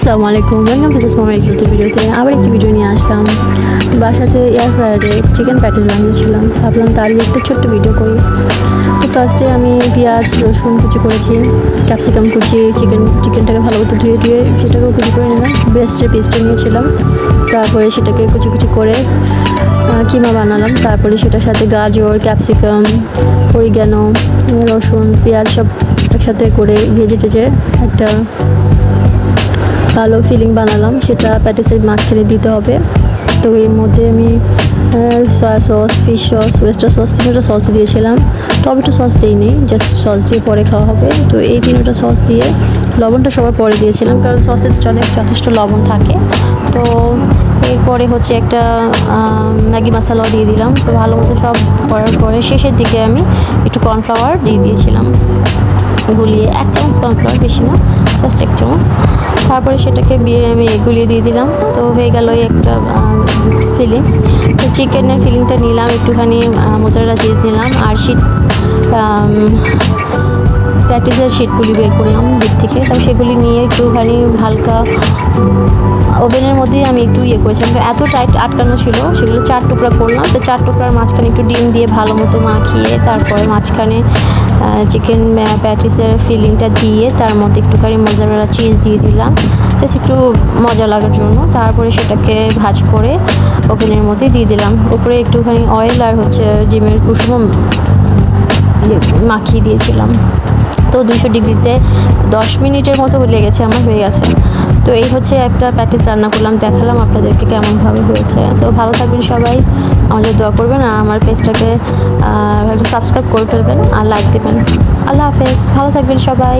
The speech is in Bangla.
আসসালামু আলাইকুম ওয়েলকাম টু দিস মোমেন্ট নতুন ভিডিওতে আবার একটি ভিডিও নিয়ে আসলাম। বাসাতে এয়ার ফ্রায়ারে চিকেন প্যাটিস বানিয়েছিলাম। ভাবলাম তারই একটা ছোট্ট ভিডিও করি। তো ফার্স্টে আমি পেঁয়াজ, রসুন কুচি করেছি। ক্যাপসিকাম কুচি চিকেন চিকেনটাকে ভালো মতো ধুয়ে ধুয়ে সেটাকেও কুচি করে নিলাম। ব্রেস্টের পিসটা নিয়েছিলাম। তারপরে সেটাকে কুচি কুচি করে কিমা বানালাম। তারপরে সেটার সাথে গাজর ক্যাপসিকাম অরিগ্যানো রসুন, পেঁয়াজ সব একসাথে করে ভেজে টেজে একটা ভালো ফিলিং বানালাম, সেটা প্যাটিসের মাঝখানে দিতে হবে। তো এর মধ্যে আমি soya sauce fish sauce oyster sauce তিনটা সস দিয়েছিলাম। টমেটো সস দিইনি জাস্ট সস দিয়ে পরে খাওয়া হবে। তো এই তিনটা সস দিয়ে লবণটা সবার পরে দিয়েছিলাম, কারণ সসের অনেক যথেষ্ট লবণ থাকে। তো এরপরে হচ্ছে একটা ম্যাগি মশলাও দিয়ে দিলাম। তো ভালো মতো সব করার পরে শেষের দিকে আমি একটু কর্নফ্লাওয়ার দিয়ে দিয়েছিলাম। গুলিয়ে, এক চামচ কর্নফ্লাওয়ার বেশি না জাস্ট এক চামচ। তারপরে সেটাকে বিয়ে আমি গুলিয়ে দিয়ে দিলাম। তো হয়ে গেল একটা ফিলিং তো চিকেনের ফিলিংটা নিলাম, একটুখানি মোজারেলা চিজ নিলাম, আর শীত প্যাটিসের শিটগুলি বের করলাম দিক থেকে। তো সেগুলি নিয়ে একটুখানি হালকা ওভেনের মধ্যেই আমি একটু ইয়ে করেছিলাম। এত টাইট আটকানো ছিল, সেগুলো চার টুকরা করলাম। তো চার টুকরার মাঝখানে একটু ডিম দিয়ে ভালো মতো মাখিয়ে, তারপরে মাঝখানে চিকেন প্যাটিসের ফিলিংটা দিয়ে, তার মধ্যে একটুখানি মজারেলা চিজ দিয়ে দিলাম। জাস্ট একটু মজা লাগার জন্য। তারপরে সেটাকে ভাজ করে ওভেনের মধ্যে দিয়ে দিলাম। উপরে একটুখানি অয়েল আর হচ্ছে জিমের কুসুম ইয়ে মাখিয়ে দিয়েছিলাম। তো দুশো ডিগ্রিতে দশ মিনিটের মতো লেগেছে, আমার হয়ে গেছে। তো এই হচ্ছে একটা প্যাটিস রান্না করলাম, দেখালাম আপনাদেরকে কেমনভাবে হয়েছে। তো ভালো থাকবেন সবাই, আমাদের দোয়া করবেন আর আমার পেজটাকে একটা সাবস্ক্রাইব করে ফেলবেন আর লাইক দেবেন। আল্লাহ হাফেজ, ভালো থাকবেন সবাই।